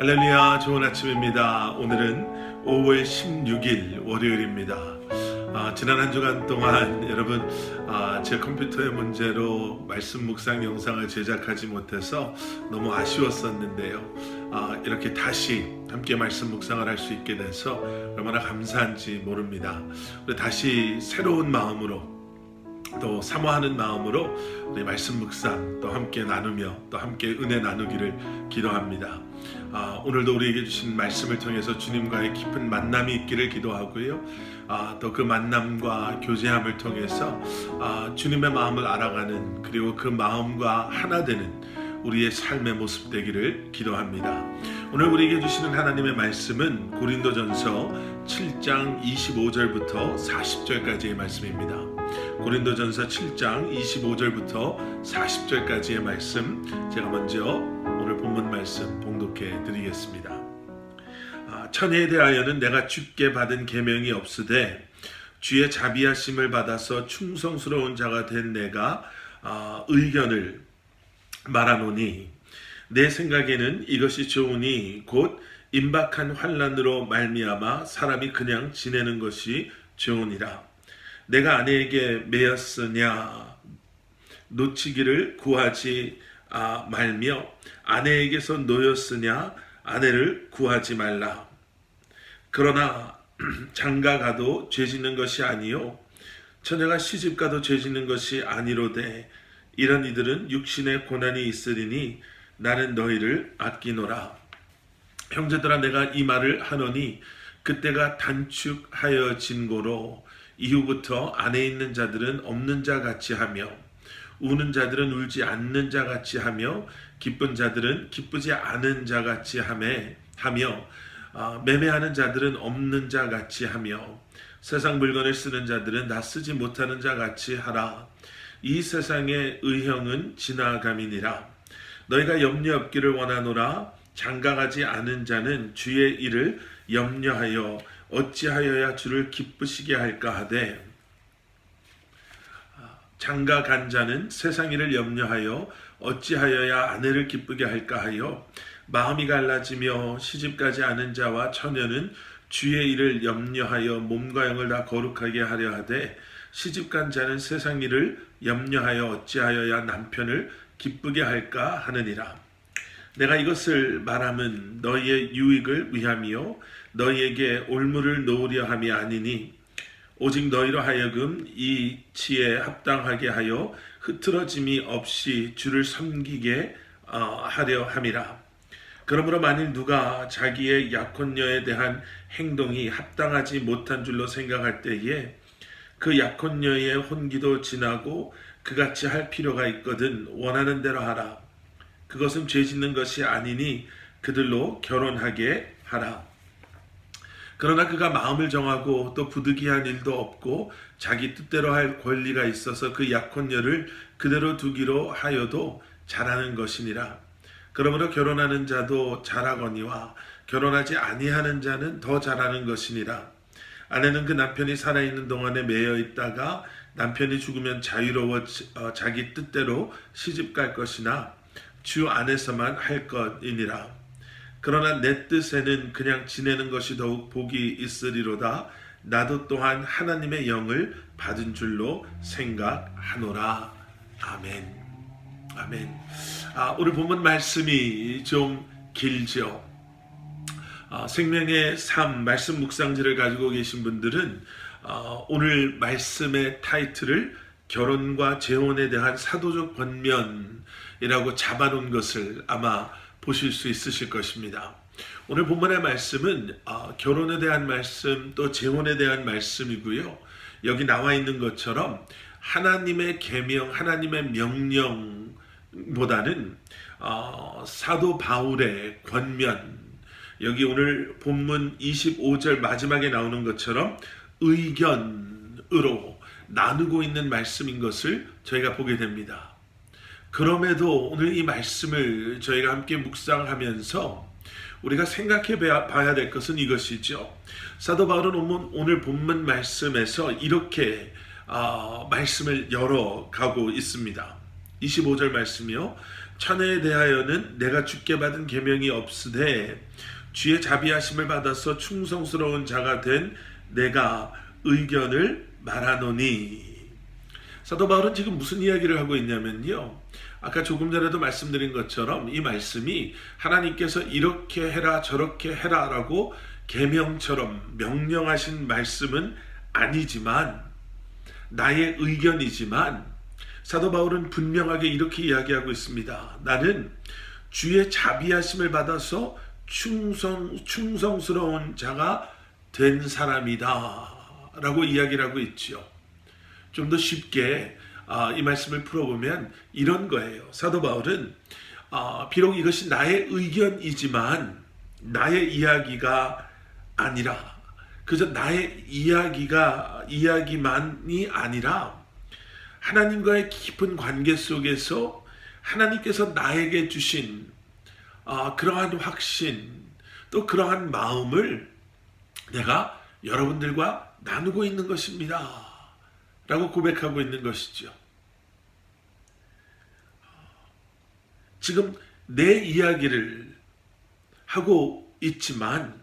할렐루야 좋은 아침입니다. 오늘은 5월 16일 월요일입니다. 아, 지난 한 주간 동안 여러분 아, 제 컴퓨터의 문제로 말씀 묵상 영상을 제작하지 못해서 너무 아쉬웠었는데요. 아, 이렇게 다시 함께 말씀 묵상을 할 수 있게 돼서 얼마나 감사한지 모릅니다. 다시 새로운 마음으로 또 사모하는 마음으로 우리 말씀 묵상 또 함께 나누며 또 함께 은혜 나누기를 기도합니다. 아, 오늘도 우리에게 주신 말씀을 통해서 주님과의 깊은 만남이 있기를 기도하고요. 아, 또 그 만남과 교제함을 통해서 아, 주님의 마음을 알아가는 그리고 그 마음과 하나 되는 우리의 삶의 모습 되기를 기도합니다. 오늘 우리에게 주시는 하나님의 말씀은 고린도전서 7장 25절부터 40절까지의 말씀입니다. 고린도전서 7장 25절부터 40절까지의 말씀 제가 먼저 오늘 본문 말씀 봉독해 드리겠습니다. 아, 천혜에 대하여는 내가 주께 받은 계명이 없으되 주의 자비하심을 받아서 충성스러운 자가 된 내가 아, 의견을 말하노니 내 생각에는 이것이 좋으니 곧 임박한 환란으로 말미암아 사람이 그냥 지내는 것이 좋으니라. 내가 아내에게 매였으냐 놓치기를 구하지 아, 말며 아내에게서 놓였으냐 아내를 구하지 말라. 그러나 장가 가도 죄 짓는 것이 아니요 처녀가 시집 가도 죄 짓는 것이 아니로되 이런 이들은 육신의 고난이 있으리니 나는 너희를 아끼노라. 형제들아 내가 이 말을 하노니 그때가 단축하여 진 고로 이후부터 안에 있는 자들은 없는 자 같이 하며 우는 자들은 울지 않는 자 같이 하며 기쁜 자들은 기쁘지 않은 자 같이 하매 하며 아, 매매하는 자들은 없는 자 같이 하며 세상 물건을 쓰는 자들은 나 쓰지 못하는 자 같이 하라. 이 세상의 의형은 지나감이니라. 너희가 염려 없기를 원하노라. 장가가지 않은 자는 주의 일을 염려하여 어찌하여야 주를 기쁘시게 할까 하되 장가 간 자는 세상 일을 염려하여 어찌하여야 아내를 기쁘게 할까 하여 마음이 갈라지며 시집가지 않은 자와 처녀는 주의 일을 염려하여 몸과 영을 다 거룩하게 하려 하되 시집간 자는 세상 일을 염려하여 어찌하여야 남편을 기쁘게 할까 하느니라. 내가 이것을 말함은 너희의 유익을 위함이요 너희에게 올무를 놓으려 함이 아니니 오직 너희로 하여금 이 치에 합당하게 하여 흐트러짐이 없이 주를 섬기게 어, 하려 함이라. 그러므로 만일 누가 자기의 약혼녀에 대한 행동이 합당하지 못한 줄로 생각할 때에 그 약혼녀의 혼기도 지나고 그같이 할 필요가 있거든 원하는 대로 하라. 그것은 죄 짓는 것이 아니니 그들로 결혼하게 하라. 그러나 그가 마음을 정하고 또 부득이한 일도 없고 자기 뜻대로 할 권리가 있어서 그 약혼녀를 그대로 두기로 하여도 잘하는 것이니라. 그러므로 결혼하는 자도 잘하거니와 결혼하지 아니하는 자는 더 잘하는 것이니라. 아내는 그 남편이 살아있는 동안에 매여 있다가 남편이 죽으면 자유로워 어, 자기 뜻대로 시집 갈 것이나 주 안에서만 할 것이니라. 그러나 내 뜻에는 그냥 지내는 것이 더욱 복이 있으리로다. 나도 또한 하나님의 영을 받은 줄로 생각하노라. 아멘. 아멘. 아, 오늘 본문 말씀이 좀 길죠. 아, 생명의 삶 말씀 묵상지를 가지고 계신 분들은 아, 오늘 말씀의 타이틀을 결혼과 재혼에 대한 사도적 권면이라고 잡아놓은 것을 아마 보실 수 있으실 것입니다. 오늘 본문의 말씀은 어, 결혼에 대한 말씀 또 재혼에 대한 말씀이고요. 여기 나와 있는 것처럼 하나님의 계명, 하나님의 명령보다는 어, 사도 바울의 권면 여기 오늘 본문 25절 마지막에 나오는 것처럼 의견으로 나누고 있는 말씀인 것을 저희가 보게 됩니다. 그럼에도 오늘 이 말씀을 저희가 함께 묵상하면서 우리가 생각해 봐야 될 것은 이것이죠. 사도 바울은 오늘 본문 말씀에서 이렇게 어, 말씀을 열어가고 있습니다. 25절 말씀이요. 천혜에 대하여는 내가 주께 받은 계명이 없으되 주의 자비하심을 받아서 충성스러운 자가 된 내가 의견을 말하노니 사도 바울은 지금 무슨 이야기를 하고 있냐면요. 아까 조금 전에도 말씀드린 것처럼 이 말씀이 하나님께서 이렇게 해라 저렇게 해라라고 계명처럼 명령하신 말씀은 아니지만 나의 의견이지만 사도 바울은 분명하게 이렇게 이야기하고 있습니다. 나는 주의 자비하심을 받아서 충성 충성스러운 자가 된 사람이다. 라고 이야기를 하고 있지요. 좀 더 쉽게 아, 이 말씀을 풀어보면 이런 거예요. 사도 바울은 아, 비록 이것이 나의 의견이지만 나의 이야기가 아니라 그저 나의 이야기가 이야기만이 아니라 하나님과의 깊은 관계 속에서 하나님께서 나에게 주신 아, 그러한 확신 또 그러한 마음을 내가 여러분들과 나누고 있는 것입니다. 라고 고백하고 있는 것이죠. 지금 내 이야기를 하고 있지만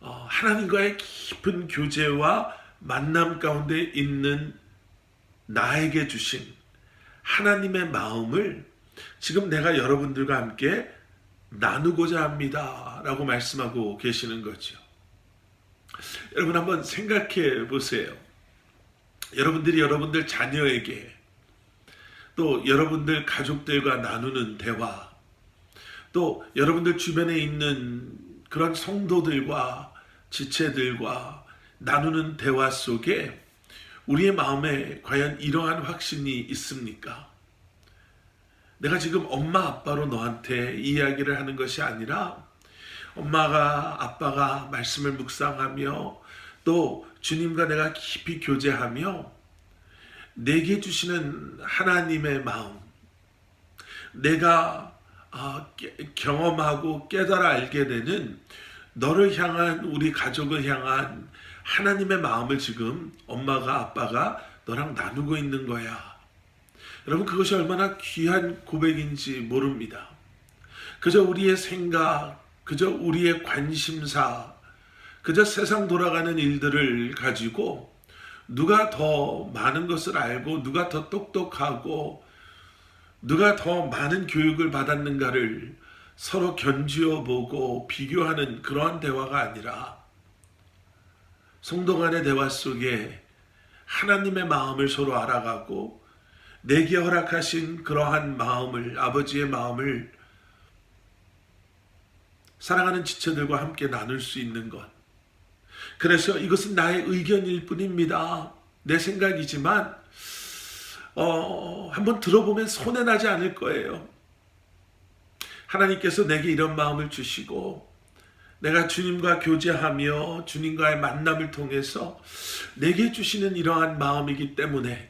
어, 하나님과의 깊은 교제와 만남 가운데 있는 나에게 주신 하나님의 마음을 지금 내가 여러분들과 함께 나누고자 합니다. 라고 말씀하고 계시는 거죠. 여러분 한번 생각해 보세요. 여러분들이 여러분들 자녀에게 또 여러분들 가족들과 나누는 대화 또 여러분들 주변에 있는 그런 성도들과 지체들과 나누는 대화 속에 우리의 마음에 과연 이러한 확신이 있습니까? 내가 지금 엄마 아빠로 너한테 이야기를 하는 것이 아니라 엄마가 아빠가 말씀을 묵상하며 또 주님과 내가 깊이 교제하며 내게 주시는 하나님의 마음 내가 아, 경험하고 깨달아 알게 되는 너를 향한 우리 가족을 향한 하나님의 마음을 지금 엄마가 아빠가 너랑 나누고 있는 거야. 여러분 그것이 얼마나 귀한 고백인지 모릅니다. 그저 우리의 생각, 그저 우리의 관심사, 그저 세상 돌아가는 일들을 가지고 누가 더 많은 것을 알고 누가 더 똑똑하고 누가 더 많은 교육을 받았는가를 서로 견지어 보고 비교하는 그러한 대화가 아니라 성도 간의 대화 속에 하나님의 마음을 서로 알아가고 내게 허락하신 그러한 마음을 아버지의 마음을 사랑하는 지체들과 함께 나눌 수 있는 것. 그래서 이것은 나의 의견일 뿐입니다. 내 생각이지만 어, 한번 들어보면 손해나지 않을 거예요. 하나님께서 내게 이런 마음을 주시고 내가 주님과 교제하며 주님과의 만남을 통해서 내게 주시는 이러한 마음이기 때문에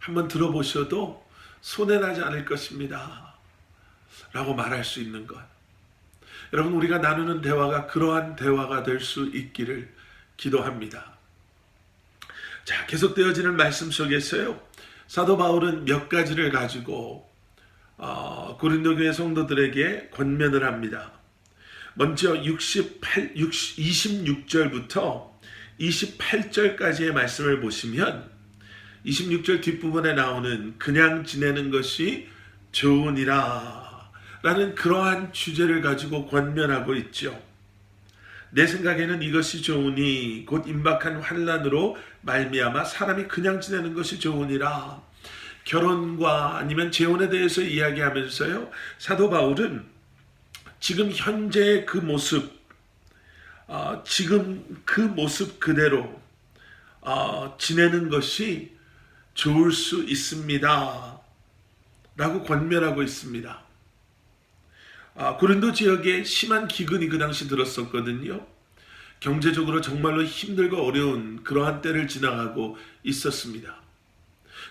한번 들어보셔도 손해나지 않을 것입니다. 라고 말할 수 있는 것. 여러분, 우리가 나누는 대화가 그러한 대화가 될 수 있기를 기도합니다. 자, 계속되어지는 말씀 속에서요. 사도 바울은 몇 가지를 가지고 어, 고린도 교회 성도들에게 권면을 합니다. 먼저 68, 60, 26절부터 28절까지의 말씀을 보시면 26절 뒷부분에 나오는 그냥 지내는 것이 좋으니라 라는 그러한 주제를 가지고 권면하고 있죠. 내 생각에는 이것이 좋으니 곧 임박한 환란으로 말미암아 사람이 그냥 지내는 것이 좋으니라. 결혼과 아니면 재혼에 대해서 이야기하면서요. 사도 바울은 지금 현재의 그 모습, 어, 지금 그 모습 그대로 어, 지내는 것이 좋을 수 있습니다. 라고 권면하고 있습니다. 아, 고린도 지역에 심한 기근이 그 당시 들었었거든요. 경제적으로 정말로 힘들고 어려운 그러한 때를 지나가고 있었습니다.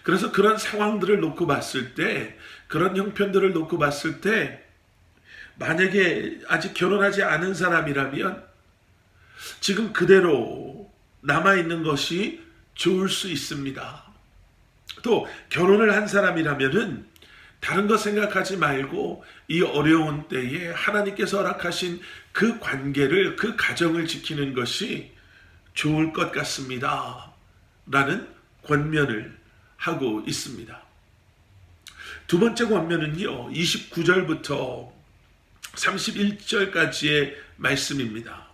그래서 그런 상황들을 놓고 봤을 때, 그런 형편들을 놓고 봤을 때, 만약에 아직 결혼하지 않은 사람이라면 지금 그대로 남아있는 것이 좋을 수 있습니다. 또 결혼을 한 사람이라면은 다른 거 생각하지 말고 이 어려운 때에 하나님께서 허락하신 그 관계를 그 가정을 지키는 것이 좋을 것 같습니다. 라는 권면을 하고 있습니다. 두 번째 권면은요. 29절부터 31절까지의 말씀입니다.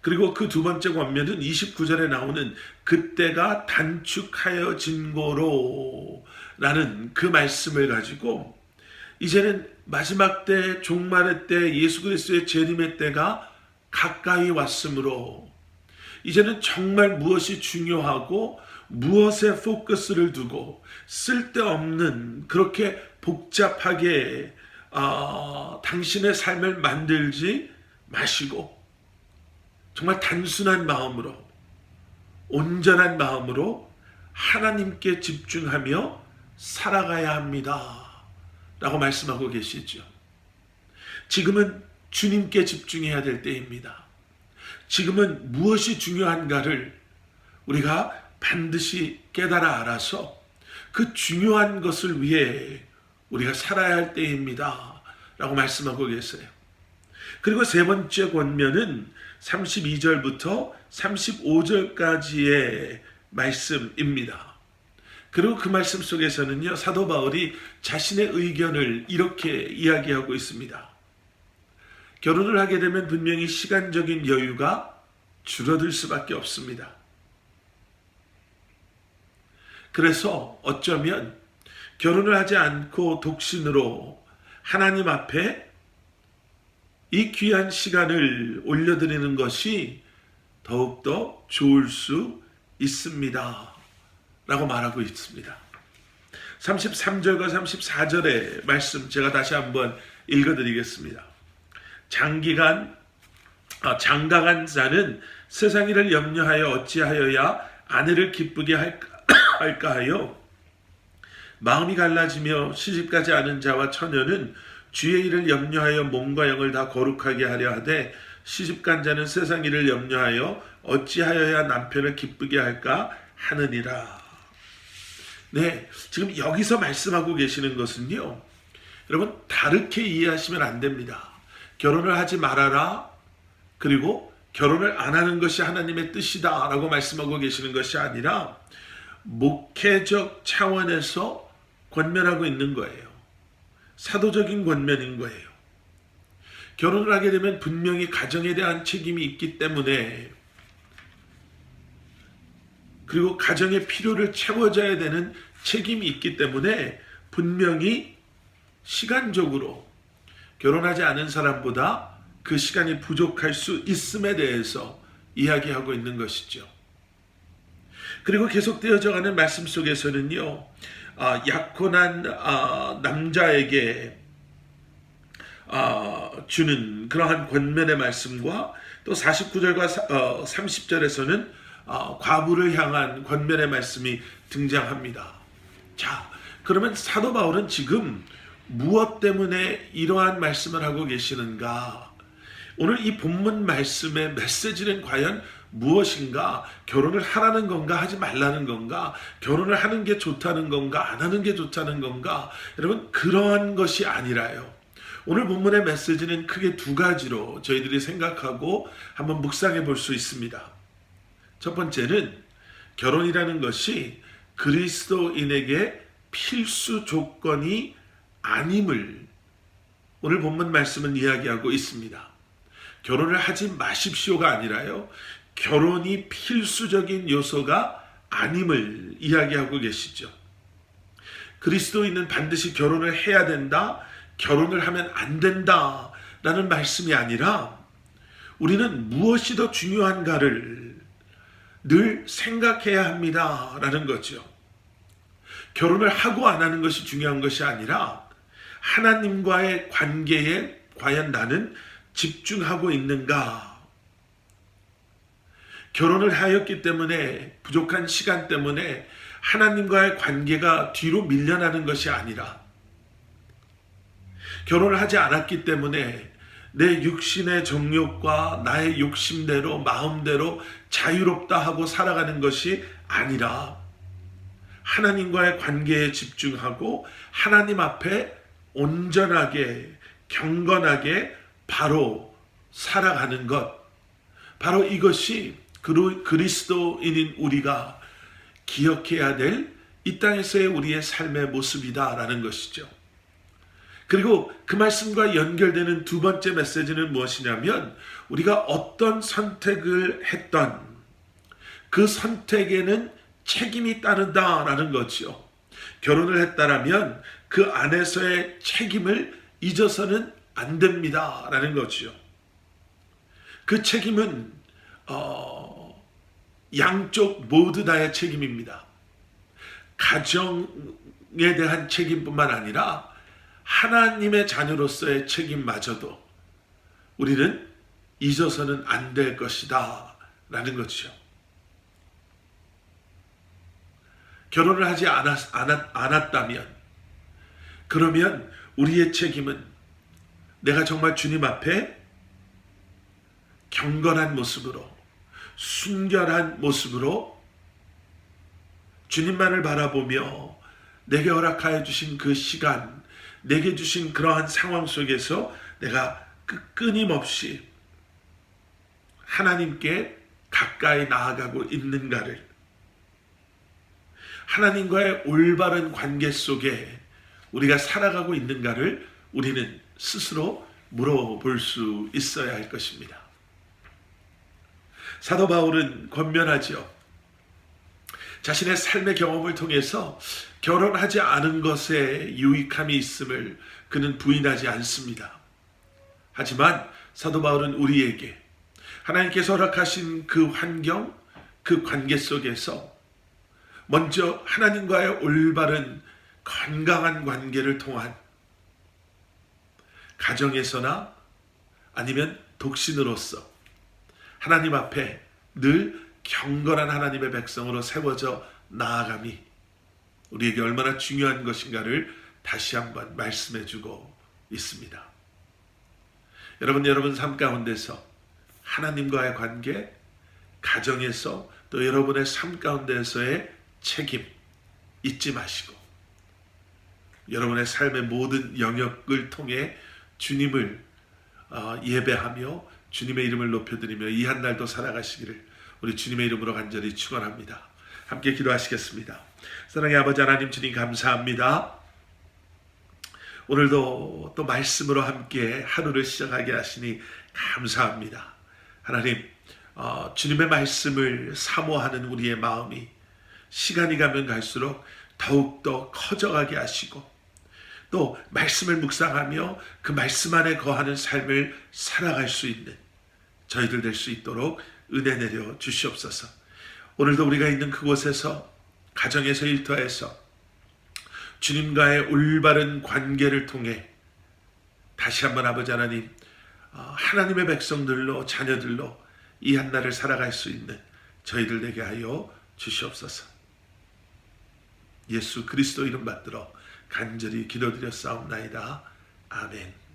그리고 그 두 번째 권면은 29절에 나오는 그때가 단축하여진 거로 라는 그 말씀을 가지고 이제는 마지막 때 종말의 때 예수 그리스도의 재림의 때가 가까이 왔으므로 이제는 정말 무엇이 중요하고 무엇에 포커스를 두고 쓸데없는 그렇게 복잡하게 어, 당신의 삶을 만들지 마시고 정말 단순한 마음으로 온전한 마음으로 하나님께 집중하며 살아가야 합니다. 라고 말씀하고 계시죠. 지금은 주님께 집중해야 될 때입니다. 지금은 무엇이 중요한가를 우리가 반드시 깨달아 알아서 그 중요한 것을 위해 우리가 살아야 할 때입니다. 라고 말씀하고 계세요. 그리고 세 번째 권면은 32절부터 35절까지의 말씀입니다. 그리고 그 말씀 속에서는요, 사도 바울이 자신의 의견을 이렇게 이야기하고 있습니다. 결혼을 하게 되면 분명히 시간적인 여유가 줄어들 수밖에 없습니다. 그래서 어쩌면 결혼을 하지 않고 독신으로 하나님 앞에 이 귀한 시간을 올려드리는 것이 더욱더 좋을 수 있습니다. 라고 말하고 있습니다. 33절과 34절의 말씀 제가 다시 한번 읽어드리겠습니다. 장기간 아, 장가간 자는 세상 일을 염려하여 어찌하여야 아내를 기쁘게 할까 하여 마음이 갈라지며 시집가지 않은 자와 처녀는 주의 일을 염려하여 몸과 영을 다 거룩하게 하려 하되 시집간 자는 세상 일을 염려하여 어찌하여야 남편을 기쁘게 할까 하느니라. 네, 지금 여기서 말씀하고 계시는 것은요. 여러분 다르게 이해하시면 안 됩니다. 결혼을 하지 말아라. 그리고 결혼을 안 하는 것이 하나님의 뜻이다라고 말씀하고 계시는 것이 아니라 목회적 차원에서 권면하고 있는 거예요. 사도적인 권면인 거예요. 결혼을 하게 되면 분명히 가정에 대한 책임이 있기 때문에 그리고 가정의 필요를 채워줘야 되는 책임이 있기 때문에 분명히 시간적으로 결혼하지 않은 사람보다 그 시간이 부족할 수 있음에 대해서 이야기하고 있는 것이죠. 그리고 계속되어져 가는 말씀 속에서는요, 아, 약혼한 아, 남자에게 아, 주는 그러한 권면의 말씀과 또 49절과 어, 30절에서는 어, 과부를 향한 권면의 말씀이 등장합니다. 자, 그러면 사도 바울은 지금 무엇 때문에 이러한 말씀을 하고 계시는가? 오늘 이 본문 말씀의 메시지는 과연 무엇인가? 결혼을 하라는 건가? 하지 말라는 건가? 결혼을 하는 게 좋다는 건가? 안 하는 게 좋다는 건가? 여러분, 그러한 것이 아니라요. 오늘 본문의 메시지는 크게 두 가지로 저희들이 생각하고 한번 묵상해 볼 수 있습니다. 첫 번째는 결혼이라는 것이 그리스도인에게 필수 조건이 아님을 오늘 본문 말씀은 이야기하고 있습니다. 결혼을 하지 마십시오가 아니라요. 결혼이 필수적인 요소가 아님을 이야기하고 계시죠. 그리스도인은 반드시 결혼을 해야 된다. 결혼을 하면 안 된다. 라는 말씀이 아니라 우리는 무엇이 더 중요한가를 늘 생각해야 합니다. 라는 거죠. 결혼을 하고 안 하는 것이 중요한 것이 아니라 하나님과의 관계에 과연 나는 집중하고 있는가? 결혼을 하였기 때문에 부족한 시간 때문에 하나님과의 관계가 뒤로 밀려나는 것이 아니라 결혼을 하지 않았기 때문에 내 육신의 정욕과 나의 욕심대로 마음대로 자유롭다 하고 살아가는 것이 아니라 하나님과의 관계에 집중하고 하나님 앞에 온전하게 경건하게 바로 살아가는 것 바로 이것이 그리스도인인 우리가 기억해야 될 이 땅에서의 우리의 삶의 모습이다라는 것이죠. 그리고 그 말씀과 연결되는 두 번째 메시지는 무엇이냐면 우리가 어떤 선택을 했던 그 선택에는 책임이 따른다라는 거지요. 결혼을 했다라면 그 안에서의 책임을 잊어서는 안 됩니다라는 거지요. 그 책임은 어, 양쪽 모두 다의 책임입니다. 가정에 대한 책임뿐만 아니라 하나님의 자녀로서의 책임마저도 우리는 잊어서는 안 될 것이다 라는 거죠. 결혼을 하지 않았, 않았, 않았 다면 그러면 우리의 책임은 내가 정말 주님 앞에 경건한 모습으로 순결한 모습으로 주님만을 바라보며 내게 허락하여 주신 그 시간, 내게 주신 그러한 상황 속에서 내가 그 끊임없이 하나님께 가까이 나아가고 있는가를 하나님과의 올바른 관계 속에 우리가 살아가고 있는가를 우리는 스스로 물어볼 수 있어야 할 것입니다. 사도 바울은 권면하지요. 자신의 삶의 경험을 통해서 결혼하지 않은 것에 유익함이 있음을 그는 부인하지 않습니다. 하지만 사도 바울은 우리에게 하나님께서 허락하신 그 환경, 그 관계 속에서 먼저 하나님과의 올바른 건강한 관계를 통한 가정에서나 아니면 독신으로서 하나님 앞에 늘 경건한 하나님의 백성으로 세워져 나아감이 우리에게 얼마나 중요한 것인가를 다시 한번 말씀해 주고 있습니다. 여러분, 여러분 삶 가운데서 하나님과의 관계, 가정에서 또 여러분의 삶 가운데서의 책임 잊지 마시고 여러분의 삶의 모든 영역을 통해 주님을 어, 예배하며 주님의 이름을 높여드리며 이 한 날도 살아가시기를 우리 주님의 이름으로 간절히 축원합니다. 함께 기도하시겠습니다. 사랑의 아버지 하나님 주님 감사합니다. 오늘도 또 말씀으로 함께 하루를 시작하게 하시니 감사합니다. 하나님 어, 주님의 말씀을 사모하는 우리의 마음이 시간이 가면 갈수록 더욱더 커져가게 하시고 또 말씀을 묵상하며 그 말씀 안에 거하는 삶을 살아갈 수 있는 저희들 될 수 있도록 은혜 내려 주시옵소서. 오늘도 우리가 있는 그곳에서 가정에서 일터에서 주님과의 올바른 관계를 통해 다시 한번 아버지 하나님 어, 하나님의 백성들로 자녀들로 이 한날을 살아갈 수 있는 저희들 되게 하여 주시옵소서. 예수 그리스도 이름 받들어 간절히 기도드려 싸움나이다. 아멘.